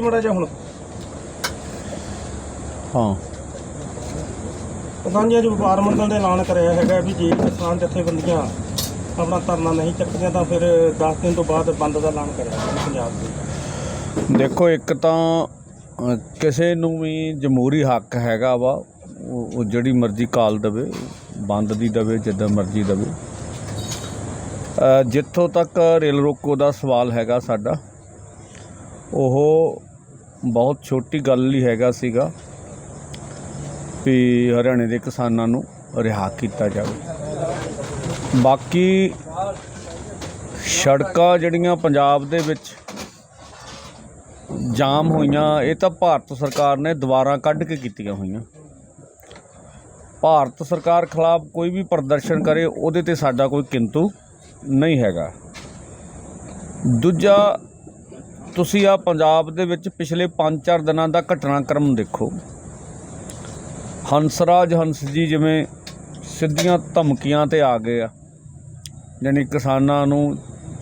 ਜੀ ਮੜਾ ਜਾ ਹੁਣ। ਹਾਂ। ਕਿਸਾਨ ਜੀ ਅੱਜ ਵਪਾਰ ਮੰਡਲ ਨੇ ਐਲਾਨ ਕਰਿਆ ਹੈਗਾ ਵੀ ਜੇ ਕਿਸਾਨ ਜਥੇਬੰਦੀਆਂ ਆਪਣਾ ਧਰਨਾ ਨਹੀਂ ਚੱਕਦੀਆਂ ਤਾਂ ਫਿਰ 10 ਦਿਨ ਤੋਂ ਬਾਅਦ ਬੰਦ ਦਾ ਐਲਾਨ ਕਰਿਆ ਪੰਜਾਬ ਦੇ। ਦੇਖੋ ਇੱਕ ਤਾਂ ਅ, ਕਿਸੇ ਨੂੰ ਵੀ ਜਮਹੂਰੀ ਹੱਕ ਹੈਗਾ ਵਾ ਉਹ ਉਹ ਜਿਹੜੀ ਮਰਜ਼ੀ ਕਾਲ ਦਵੇ ਬੰਦ ਦੀ ਦਵੇ ਜਿੱਦਾਂ ਮਰਜ਼ੀ ਦਵੇ। ਅ, ਜਿੱਥੋਂ ਤੱਕ ਰੇਲ ਰੋਕੋ ਦਾ ਸਵਾਲ ਹੈਗਾ ਸਾਡਾ ਉਹ ਬਹੁਤ ਛੋਟੀ ਗੱਲ ਹੀ ਹੈਗਾ ਸੀਗਾ ਵੀ ਹਰਿਆਣੇ ਦੇ ਕਿਸਾਨਾਂ ਨੂੰ ਰਿਹਾ ਕੀਤਾ ਜਾਵੇ। ਬਾਕੀ ਸੜਕਾਂ ਜਿਹੜੀਆਂ ਪੰਜਾਬ ਦੇ ਵਿੱਚ ਜਾਮ ਹੋਈਆਂ, ਇਹ ਤਾਂ ਭਾਰਤ ਸਰਕਾਰ ਨੇ ਦੁਬਾਰਾ ਕੱਢ ਕੇ ਕੀਤੀਆਂ ਹੋਈਆਂ। ਭਾਰਤ ਸਰਕਾਰ ਖਿਲਾਫ ਕੋਈ ਵੀ ਪ੍ਰਦਰਸ਼ਨ ਕਰੇ, ਉਹਦੇ ਤੇ ਸਾਡਾ ਕੋਈ ਕਿੰਤੂ ਨਹੀਂ ਹੈਗਾ। ਦੂਜਾ ਤੁਸੀਂ ਆ ਪੰਜਾਬ ਦੇ ਵਿੱਚ ਪਿਛਲੇ 5-4 ਦਿਨਾਂ ਦਾ ਘਟਨਾਕ੍ਰਮ ਦੇਖੋ। ਹੰਸਰਾਜ ਹੰਸ ਜੀ ਜਿਵੇਂ ਸਿੱਧੀਆਂ ਧਮਕੀਆਂ ਤੇ ਆ ਗਏ ਆ। ਯਾਨੀ ਕਿਸਾਨਾਂ ਨੂੰ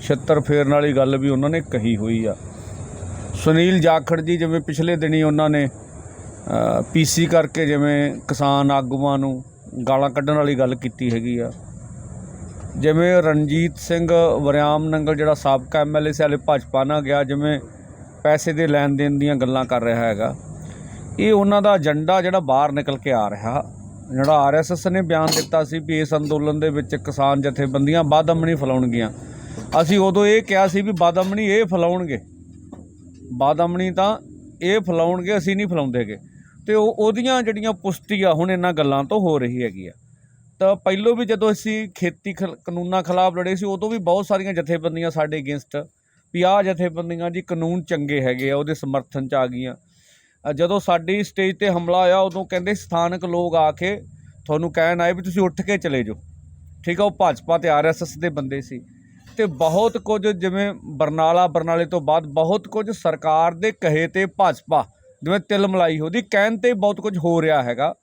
ਛਿੱਤਰ ਫੇਰਨ ਵਾਲੀ ਗੱਲ ਵੀ ਉਹਨਾਂ ਨੇ ਕਹੀ ਹੋਈ ਆ। ਸੁਨੀਲ ਜਾਖੜ ਜੀ ਜਿਵੇਂ ਪਿਛਲੇ ਦਿਨੀ ਉਹਨਾਂ ਨੇ ਪੀਸੀ ਕਰਕੇ ਜਿਵੇਂ ਕਿਸਾਨ ਆਗੂਆਂ ਨੂੰ ਗਾਲਾਂ ਕੱਢਣ ਵਾਲੀ ਗੱਲ ਕੀਤੀ ਹੈਗੀ ਆ। ਜਿਵੇਂ ਰਣਜੀਤ ਸਿੰਘ ਵਰਿਆਮ ਨੰਗਲ, ਜਿਹੜਾ ਸਾਬਕਾ ਐਮਐਲਏ ਸੀ ਹਾਲੇ ਭਾਜਪਾ ਨਾਲ ਗਿਆ, ਜਿਵੇਂ ਪੈਸੇ ਦੇ ਲੈਣ ਦੇਣ ਦੀਆਂ ਗੱਲਾਂ ਕਰ ਰਿਹਾ ਹੈਗਾ। ਇਹ ਉਹਨਾਂ ਦਾ ਏਜੰਡਾ ਜਿਹੜਾ ਬਾਹਰ ਨਿਕਲ ਕੇ ਆ ਰਿਹਾ। ਜਿਹੜਾ ਆਰਐਸਐਸ ਨੇ ਬਿਆਨ ਦਿੱਤਾ ਸੀ ਵੀ ਇਸ ਅੰਦੋਲਨ ਦੇ ਵਿੱਚ ਕਿਸਾਨ ਜਥੇਬੰਦੀਆਂ ਬਾਦਮਣੀ ਫੈਲਾਉਣਗੀਆਂ। ਅਸੀਂ ਉਦੋਂ ਇਹ ਕਿਹਾ ਸੀ ਵੀ ਬਾਦਮਣੀ ਇਹ ਫੈਲਾਉਣਗੇ। ਬਾਦਮਣੀ ਤਾਂ ਇਹ ਫੈਲਾਉਣਗੇ, ਅਸੀਂ ਨਹੀਂ ਫੈਲਾਉਂਦੇਗੇ। ਤੇ ਉਹ ਉਹਦੀਆਂ ਜਿਹੜੀਆਂ ਪੁਸ਼ਟੀ ਆ ਹੁਣ ਇਹਨਾਂ ਗੱਲਾਂ ਤੋਂ ਹੋ ਰਹੀ ਹੈਗੀ ਆ। ਤਾਂ ਪਹਿਲੋਂ ਵੀ ਜਦੋਂ ਅਸੀਂ ਖੇਤੀ ਖਿਲ- ਕਾਨੂੰਨਾਂ ਖਿਲਾਫ ਲੜੇ ਸੀ, ਉਦੋਂ ਵੀ ਬਹੁਤ ਸਾਰੀਆਂ ਜਥੇਬੰਦੀਆਂ ਸਾਡੇ ਅਗੇਂਸਟ ਵੀ ਆਹ ਜਥੇਬੰਦੀਆਂ ਜੀ ਕਾਨੂੰਨ ਚੰਗੇ ਹੈਗੇ ਆ, ਉਹਦੇ ਸਮਰਥਨ ਚ ਆ ਗਈਆਂ। ਜਦੋਂ ਸਾਡੀ ਸਟੇਜ ਤੇ ਹਮਲਾ ਆਇਆ ਉਦੋਂ ਕਹਿੰਦੇ ਸਥਾਨਕ ਲੋਕ ਆ ਕੇ ਤੁਹਾਨੂੰ ਕਹਿਣ ਆਏ ਵੀ ਤੁਸੀਂ ਉੱਠ ਕੇ ਚਲੇ ਜਾਓ। ਠੀਕ ਆ, ਉਹ ਭਾਜਪਾ ਤੇ ਆਰਐਸਐਸ ਦੇ ਬੰਦੇ ਸੀ। ਤੇ ਬਹੁਤ ਕੁਝ ਜਿਵੇਂ ਬਰਨਾਲਾ, ਬਰਨਾਲੇ ਤੋਂ ਬਾਅਦ ਬਹੁਤ ਕੁਝ ਸਰਕਾਰ ਦੇ ਕਹੇ ਤੇ ਭਾਜਪਾ, ਜਿਵੇਂ ਤਿਲ ਮਲਾਈ ਉਹਦੀ ਕਹਿਣ ਤੇ ਬਹੁਤ ਕੁਝ ਹੋ ਰਿਹਾ ਹੈਗਾ,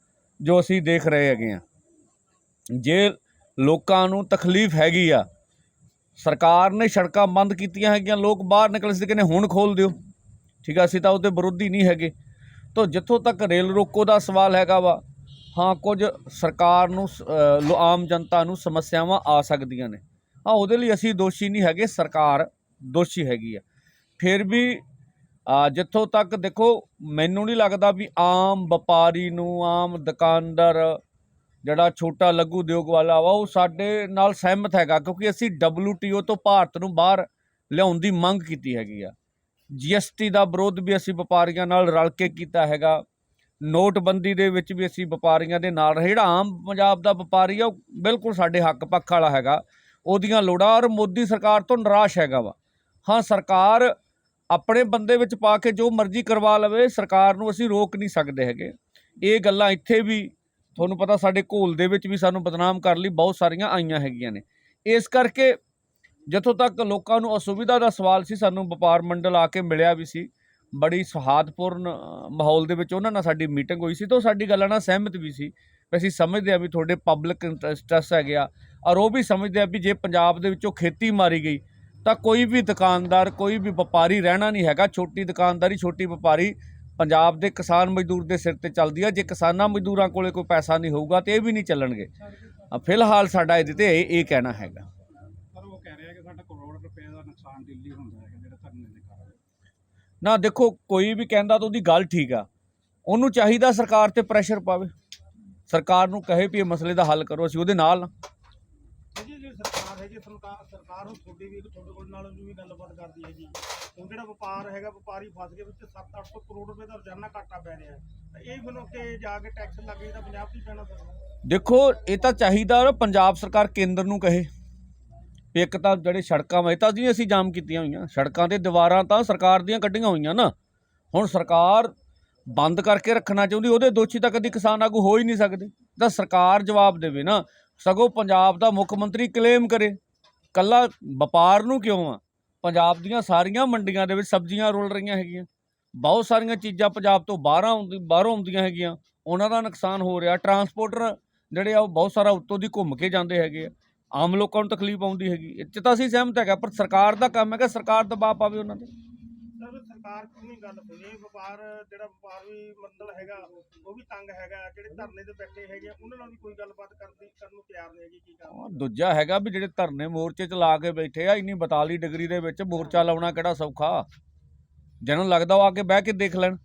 ਜੋ ਅਸੀਂ ਦੇਖ ਰਹੇ ਹੈਗੇ ਆ। ਜੇ ਲੋਕਾਂ ਨੂੰ ਤਕਲੀਫ ਹੈਗੀ ਆ, ਸਰਕਾਰ ਨੇ ਸੜਕਾਂ ਬੰਦ ਕੀਤੀਆਂ ਹੈਗੀਆਂ, ਲੋਕ ਬਾਹਰ ਨਿਕਲ ਸੀ ਕਹਿੰਦੇ ਹੁਣ ਖੋਲ ਦਿਓ। ਠੀਕ ਆ, ਅਸੀਂ ਤਾਂ ਉਹਦੇ ਵਿਰੋਧੀ ਨਹੀਂ ਹੈਗੇ। ਤਾਂ ਜਿੱਥੋਂ ਤੱਕ ਰੇਲ ਰੋਕੋ ਦਾ ਸਵਾਲ ਹੈਗਾ ਵਾ, ਹਾਂ, ਕੁਝ ਸਰਕਾਰ ਨੂੰ ਆਮ ਜਨਤਾ ਨੂੰ ਸਮੱਸਿਆਵਾਂ ਆ ਸਕਦੀਆਂ ਨੇ। ਹਾਂ, ਉਹਦੇ ਲਈ ਅਸੀਂ ਦੋਸ਼ੀ ਨਹੀਂ ਹੈਗੇ, ਸਰਕਾਰ ਦੋਸ਼ੀ ਹੈਗੀ ਆ। ਫਿਰ ਵੀ ਜਿੱਥੋਂ ਤੱਕ ਦੇਖੋ, ਮੈਨੂੰ ਨਹੀਂ ਲੱਗਦਾ ਵੀ ਆਮ ਵਪਾਰੀ ਨੂੰ, ਆਮ ਦੁਕਾਨਦਾਰ ਜਿਹੜਾ ਛੋਟਾ ਲਘੂ ਉਦਯੋਗ ਵਾਲਾ ਵਾ, ਉਹ ਸਾਡੇ ਨਾਲ ਸਹਿਮਤ ਹੈਗਾ, ਕਿਉਂਕਿ ਅਸੀਂ WTO ਤੋਂ ਭਾਰਤ ਨੂੰ ਬਾਹਰ ਲਿਆਉਣ ਦੀ ਮੰਗ ਕੀਤੀ ਹੈਗੀ ਆ। GST ਦਾ ਵਿਰੋਧ ਵੀ ਅਸੀਂ ਵਪਾਰੀਆਂ ਨਾਲ ਰਲ ਕੇ ਕੀਤਾ ਹੈਗਾ। ਨੋਟਬੰਦੀ ਦੇ ਵਿੱਚ ਵੀ ਅਸੀਂ ਵਪਾਰੀਆਂ ਦੇ ਨਾਲ ਜਿਹੜਾ ਆਮ ਪੰਜਾਬ ਦਾ ਵਪਾਰੀ ਆ, ਉਹ ਬਿਲਕੁਲ ਸਾਡੇ ਹੱਕ ਪੱਖ ਵਾਲਾ ਹੈਗਾ। ਉਹਦੀਆਂ ਲੋੜਾਂ, ਔਰ ਮੋਦੀ ਸਰਕਾਰ ਤੋਂ ਨਿਰਾਸ਼ ਹੈਗਾ ਵਾ। ਹਾਂ, ਸਰਕਾਰ ਆਪਣੇ ਬੰਦੇ ਵਿੱਚ ਪਾ ਕੇ ਜੋ ਮਰਜ਼ੀ ਕਰਵਾ ਲਵੇ, ਸਰਕਾਰ ਨੂੰ ਅਸੀਂ ਰੋਕ ਨਹੀਂ ਸਕਦੇ ਹੈਗੇ। ਇਹ ਗੱਲਾਂ ਇੱਥੇ ਵੀ ਤੁਹਾਨੂੰ ਪਤਾ ਸਾਡੇ ਘੋਲ ਦੇ ਵਿੱਚ ਵੀ ਸਾਨੂੰ ਬਦਨਾਮ ਕਰਨ ਲਈ ਬਹੁਤ ਸਾਰੀਆਂ ਆਈਆਂ ਹੈਗੀਆਂ ਨੇ। ਇਸ ਕਰਕੇ ਜਿੱਥੋਂ ਤੱਕ ਲੋਕਾਂ ਨੂੰ ਅਸੁਵਿਧਾ ਦਾ ਸਵਾਲ ਸੀ, ਸਾਨੂੰ ਵਪਾਰ ਮੰਡਲ ਆ ਕੇ ਮਿਲਿਆ ਵੀ ਸੀ। ਬੜੀ ਸੁਹਾਦਪੂਰਨ ਮਾਹੌਲ ਦੇ ਵਿੱਚ ਉਹਨਾਂ ਨਾਲ ਸਾਡੀ ਮੀਟਿੰਗ ਹੋਈ ਸੀ ਤਾਂ ਉਹ ਸਾਡੀ ਗੱਲਾਂ ਨਾਲ ਸਹਿਮਤ ਵੀ ਸੀ। ਵੀ ਅਸੀਂ ਸਮਝਦੇ ਆ ਵੀ ਤੁਹਾਡੇ ਪਬਲਿਕ ਇੰਟਰਸਟ ਹੈਗੇ ਆ ਔਰ ਉਹ ਵੀ ਸਮਝਦੇ ਆ ਵੀ ਜੇ ਪੰਜਾਬ ਦੇ ਵਿੱਚੋਂ ਖੇਤੀ ਮਾਰੀ ਗਈ ਤਾਂ ਕੋਈ ਵੀ ਦੁਕਾਨਦਾਰ, ਕੋਈ ਵੀ ਵਪਾਰੀ ਰਹਿਣਾ ਨਹੀਂ ਹੈਗਾ। ਛੋਟੀ ਦੁਕਾਨਦਾਰੀ, ਛੋਟੀ ਵਪਾਰੀ ਪੰਜਾਬ ਦੇ ਕਿਸਾਨ ਮਜ਼ਦੂਰ ਦੇ ਸਿਰ ਤੇ ਚੱਲਦੀ ਆ। ਜੇ ਕਿਸਾਨਾਂ ਮਜ਼ਦੂਰਾਂ ਕੋਲੇ ਕੋਈ ਪੈਸਾ ਨਹੀਂ ਹੋਊਗਾ ਤੇ ਇਹ ਵੀ ਨਹੀਂ ਚੱਲਣਗੇ। ਫਿਲਹਾਲ ਸਾਡਾ ਇਹਦੇ ਤੇ ਇਹ ਕਹਿਣਾ ਹੈਗਾ। ਪਰ ਉਹ ਕਹਿ ਰਿਹਾ ਕਿ ਸਾਡਾ ਕਰੋੜ ਰੁਪਏ ਦਾ ਨੁਕਸਾਨ ਦਿੱਲੀ ਹੁੰਦਾ ਹੈ ਜਿਹੜਾ ਧਰਨੇ ਦੇ ਕਾਰਨ। ਨਾ ਦੇਖੋ ਕੋਈ ਵੀ ਕਹਿੰਦਾ ਤਾਂ ਉਹਦੀ ਗੱਲ ਠੀਕ ਆ। ਉਹਨੂੰ ਚਾਹੀਦਾ ਸਰਕਾਰ ਤੇ ਪ੍ਰੈਸ਼ਰ ਪਾਵੇ। ਸਰਕਾਰ ਨੂੰ ਕਹੇ ਵੀ ਇਹ ਮਸਲੇ ਦਾ ਹੱਲ ਕਰੋ ਅਸੀਂ ਉਹਦੇ ਨਾਲ ਸਰਕਾਰ ਸਰਕਾਰ ਸਰਕਾਰ ਤੁਹਾਡੀ ਵੀ ਤੁਹਾਡੇ ਕੋਲ ਨਾਲ ਵੀ ਗੱਲਬਾਤ ਕਰਦੀ ਹੈ ਹੁਣ ਜਿਹੜਾ ਵਪਾਰ ਹੈਗਾ, ਵਪਾਰੀ ਫਸ ਗਏ ਵਿੱਚ 7-800 ਕਰੋੜ ਰੁਪਏ ਦਾ ਰੋਜ਼ਾਨਾ ਘਾਟਾ ਪੈ ਰਿਹਾ। ਤਾਂ ਇਹ ਮੈਨੂੰ ਕਿ ਜਾ ਕੇ ਟੈਕਸ ਲੱਗ ਤਾਂ ਪੰਜਾਬ 'ਚ ਪੈਣਾ ਦੇਖੋ, ਇਹ ਤਾਂ ਚਾਹੀਦਾ ਨਾ ਪੰਜਾਬ ਸਰਕਾਰ ਕੇਂਦਰ ਨੂੰ ਕਹੇ। ਇੱਕ ਤਾਂ ਜਿਹੜੇ ਸੜਕਾਂ ਵਾ, ਇਹ ਤਾਂ ਜੀ ਅਸੀਂ ਜਾਮ ਕੀਤੀਆਂ ਹੋਈਆਂ, ਸੜਕਾਂ ਤੇ ਦੀਵਾਰਾਂ ਤਾਂ ਸਰਕਾਰ ਦੀਆਂ ਕੱਢੀਆਂ ਹੋਈਆਂ ਨਾ। ਹੁਣ ਸਰਕਾਰ ਬੰਦ ਕਰਕੇ ਰੱਖਣਾ ਚਾਹੁੰਦੀ, ਉਹਦੇ ਦੋਸ਼ੀ ਤਾਂ ਕਦੀ ਕਿਸਾਨ ਆਗੂ ਹੋ ਹੀ ਨਹੀਂ ਸਕਦੇ। ਤਾਂ ਸਰਕਾਰ ਜਵਾਬ ਦੇਵੇ ਨਾ, ਸਗੋਂ ਪੰਜਾਬ ਦਾ ਮੁੱਖ ਮੰਤਰੀ ਕਲੇਮ ਕਰੇ। ਕੱਲਾ ਵਪਾਰ ਨੂੰ ਕਿਉਂ ਆ? ਪੰਜਾਬ ਦੀਆਂ ਸਾਰੀਆਂ ਮੰਡੀਆਂ ਦੇ ਵਿੱਚ ਸਬਜ਼ੀਆਂ ਰੁਲ ਰਹੀਆਂ ਹੈਗੀਆਂ। ਬਹੁਤ ਸਾਰੀਆਂ ਚੀਜ਼ਾਂ ਪੰਜਾਬ ਤੋਂ ਬਾਹਰਾਂ ਆਉਂਦੀ, ਬਾਹਰੋਂ ਆਉਂਦੀਆਂ ਹੈਗੀਆਂ। ਉਹਨਾਂ ਦਾ ਨੁਕਸਾਨ ਹੋ ਰਿਹਾ। ਟਰਾਂਸਪੋਰਟਰ ਜਿਹੜੇ ਆ, ਉਹ ਬਹੁਤ ਸਾਰਾ ਉੱਤੋਂ ਦੀ ਘੁੰਮ ਕੇ ਜਾਂਦੇ ਹੈਗੇ ਆ। ਆਮ ਲੋਕਾਂ ਨੂੰ ਤਕਲੀਫ ਆਉਂਦੀ ਹੈਗੀ। ਇਹ 'ਚ ਤਾਂ ਅਸੀਂ ਸਹਿਮਤ ਹੈਗਾ ਪਰ ਸਰਕਾਰ ਦਾ ਕੰਮ ਹੈਗਾ, ਸਰਕਾਰ ਦਬਾਅ ਪਾਵੇ ਉਹਨਾਂ ਤੇ। ਸਰ ਨਹੀਂ ਗੱਲ ਸੁਣੀ? ਵਪਾਰ, ਜਿਹੜਾ ਵਪਾਰ ਵੀ ਮੰਡਲ ਹੈਗਾ, ਉਹ ਵੀ ਤੰਗ ਹੈਗਾ। ਜਿਹੜੇ ਧਰਨੇ ਤੇ ਬੈਠੇ ਹੈਗੇ ਉਹਨਾਂ ਨਾਲ ਵੀ ਕੋਈ ਗੱਲਬਾਤ ਕਰਦੀ ਕਰਨ ਨੂੰ ਤਿਆਰ ਨਹੀਂ ਹੈਗੀ, ਕੀ ਕੰਮ ਦੂਜਾ ਹੈਗਾ ਵੀ ਜਿਹੜੇ ਧਰਨੇ ਮੋਰਚੇ ਚ ਲਾ ਕੇ ਬੈਠੇ ਆ, ਇੰਨੀ 42 ਡਿਗਰੀ ਦੇ ਵਿੱਚ ਮੋਰਚਾ ਲਾਉਣਾ ਕਿਹੜਾ ਸੌਖਾ? ਜਿਹਨਾਂ ਲੱਗਦਾ ਉਹ ਆ ਕੇ ਬਹਿ ਕੇ ਦੇਖ ਲੈਣ।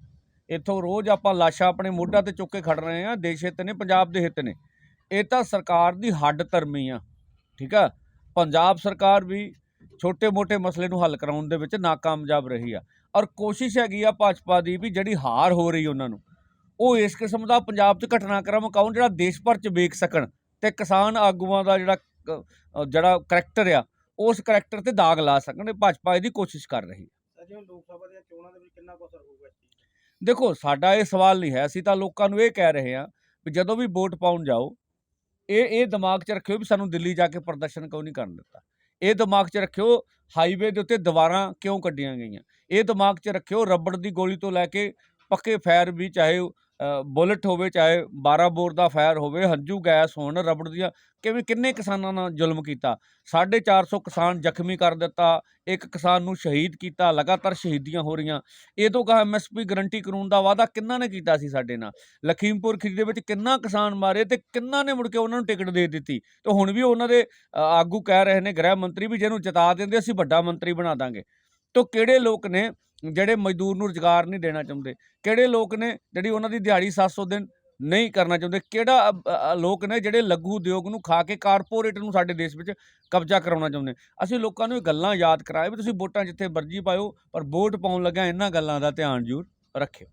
ਇੱਥੋਂ ਰੋਜ਼ ਆਪਾਂ ਲਾਸ਼ਾਂ ਆਪਣੇ ਮੋਢਾ ਤੇ ਚੁੱਕ ਕੇ ਖੜ ਰਹੇ ਆ, ਦੇਸ਼ ਹਿੱਤ ਨੇ, ਪੰਜਾਬ ਦੇ ਹਿੱਤ ਨੇ। ਇਹ ਤਾਂ ਸਰਕਾਰ ਦੀ ਹੱਡ ਧਰਮੀ ਆ, ਠੀਕ ਆ? ਪੰਜਾਬ ਸਰਕਾਰ ਵੀ ਛੋਟੇ-ਮੋਟੇ ਮਸਲੇ ਨੂੰ ਹੱਲ ਕਰਾਉਣ ਦੇ ਵਿੱਚ ਨਾਕਾਮਯਾਬ ਰਹੀ ਆ। ਔਰ ਕੋਸ਼ਿਸ਼ ਹੈਗੀ ਆ ਭਾਜਪਾ ਦੀ ਵੀ ਜਿਹੜੀ ਹਾਰ ਹੋ ਰਹੀ ਉਹਨਾਂ ਨੂੰ ਉਹ ਇਸ ਕਿਸਮ ਦਾ ਪੰਜਾਬ 'ਚ ਘਟਨਾਕ੍ਰਮ ਮਕਾਉਣ ਜਿਹੜਾ ਦੇਸ਼ ਭਰ 'ਚ ਵੇਖ ਸਕਣ ਤੇ ਕਿਸਾਨ ਆਗੂਆਂ ਦਾ ਜਿਹੜਾ ਜਿਹੜਾ ਕਰੈਕਟਰ ਆ ਉਸ ਕਰੈਕਟਰ ਤੇ ਦਾਗ ਲਾ ਸਕਣ ਭਾਜਪਾ ਇਹਦੀ ਕੋਸ਼ਿਸ਼ ਕਰ ਰਹੀ ਹੈ। ਅਜੇ ਹੁਣ ਲੋਕ ਸਭਾ ਦੀਆਂ ਚੋਣਾਂ ਦੇ ਵਿੱਚ ਕਿੰਨਾ ਕੁ ਅਸਰ ਹੋਊਗਾ ਇਸ ਚੀਜ਼ ਦਾ? ਦੇਖੋ ਸਾਡਾ ਇਹ ਸਵਾਲ ਨਹੀਂ ਹੈ ਅਸੀਂ ਤਾਂ ਲੋਕਾਂ ਨੂੰ ਇਹ ਕਹਿ ਰਹੇ ਹਾਂ ਵੀ ਜਦੋਂ ਵੀ ਵੋਟ ਪਾਉਣ ਜਾਓ ਇਹ ਇਹ ਦਿਮਾਗ 'ਚ ਰੱਖਿਓ ਵੀ ਸਾਨੂੰ ਦਿੱਲੀ ਜਾ ਕੇ ਪ੍ਰਦਰਸ਼ਨ ਕਿਉਂ ਨਹੀਂ ਕਰਨ ਦਿੱਤਾ। ਇਹ ਦਿਮਾਗ 'ਚ ਰੱਖਿਓ ਹਾਈਵੇ ਦੇ ਉੱਤੇ ਦੀਵਾਰਾਂ ਕਿਉਂ ਕੱਢੀਆਂ ਗਈਆਂ? ਇਹ ਦਿਮਾਗ 'ਚ ਰੱਖਿਓ, ਰਬੜ ਦੀ ਗੋਲੀ ਤੋਂ ਲੈ ਕੇ ਪੱਕੇ ਫਾਇਰ ਵੀ ਚਾਹੇ ਬੁਲਟ ਹੋਵੇ, ਚਾਹੇ 12 ਬੋਰ ਦਾ ਫਾਇਰ ਹੋਵੇ, ਹੰਝੂ, ਗੈਸ ਹੋਣ, ਰਬੜ ਦੀਆਂ ਕਿਵੇਂ, ਕਿੰਨੇ ਕਿਸਾਨਾਂ ਨਾਲ ਜ਼ੁਲਮ ਕੀਤਾ? 450 ਕਿਸਾਨ ਜ਼ਖਮੀ ਕਰ ਦਿੱਤਾ, ਇੱਕ ਕਿਸਾਨ ਨੂੰ ਸ਼ਹੀਦ ਕੀਤਾ, ਲਗਾਤਾਰ ਸ਼ਹੀਦੀਆਂ ਹੋ ਰਹੀਆਂ। ਇਹ ਤੋਂ ਕਹਾ ਐਮਐਸਪੀ ਗਰੰਟੀ ਕਾਨੂੰਨ ਦਾ ਵਾਅਦਾ ਕਿੰਨਾ ਨੇ ਕੀਤਾ ਸੀ ਸਾਡੇ ਨਾਲ? ਲਖੀਮਪੁਰ ਖੀਰੀ ਦੇ ਵਿੱਚ ਕਿੰਨਾ ਕਿਸਾਨ ਮਾਰੇ ਤੇ ਕਿੰਨਾ ਨੇ ਮੁੜ ਕੇ ਉਹਨਾਂ ਨੂੰ ਟਿਕਟ ਦੇ ਦਿੱਤੀ? ਤੇ ਹੁਣ ਵੀ ਉਹਨਾਂ ਦੇ ਆਗੂ ਕਹਿ ਰਹੇ ਨੇ, ਗ੍ਰਹਿ ਮੰਤਰੀ ਵੀ ਜਿਹਨੂੰ ਜਿਤਾ ਦਿੰਦੇ, ਅਸੀਂ ਵੱਡਾ ਮੰਤਰੀ ਬਣਾ ਦਾਂਗੇ। ਤੋਂ ਕਿਹੜੇ ਲੋਕ ਨੇ ਜਿਹੜੇ ਮਜ਼ਦੂਰ ਨੂੰ ਰੁਜ਼ਗਾਰ ਨਹੀਂ ਦੇਣਾ ਚਾਹੁੰਦੇ? ਕਿਹੜੇ ਲੋਕ ਨੇ ਜਿਹੜੀ ਉਹਨਾਂ ਦੀ ਦਿਹਾੜੀ 700 ਦਿਨ ਨਹੀਂ ਕਰਨਾ ਚਾਹੁੰਦੇ? ਕਿਹੜਾ ਲੋਕ ਨੇ ਜਿਹੜੇ ਲਘੂ ਉਦਯੋਗ ਨੂੰ ਖਾ ਕੇ ਕਾਰਪੋਰੇਟ ਨੂੰ ਸਾਡੇ ਦੇਸ਼ ਵਿੱਚ ਕਬਜ਼ਾ ਕਰਾਉਣਾ ਚਾਹੁੰਦੇ? ਅਸੀਂ ਲੋਕਾਂ ਨੂੰ ਇਹ ਗੱਲਾਂ ਯਾਦ ਕਰਾਏ ਵੀ ਤੁਸੀਂ ਵੋਟਾਂ ਜਿੱਥੇ ਮਰਜ਼ੀ ਪਾਇਓ, ਪਰ ਵੋਟ ਪਾਉਣ ਲੱਗਿਆ ਇਹਨਾਂ ਗੱਲਾਂ ਦਾ ਧਿਆਨ ਜ਼ਰੂਰ ਰੱਖਿਓ।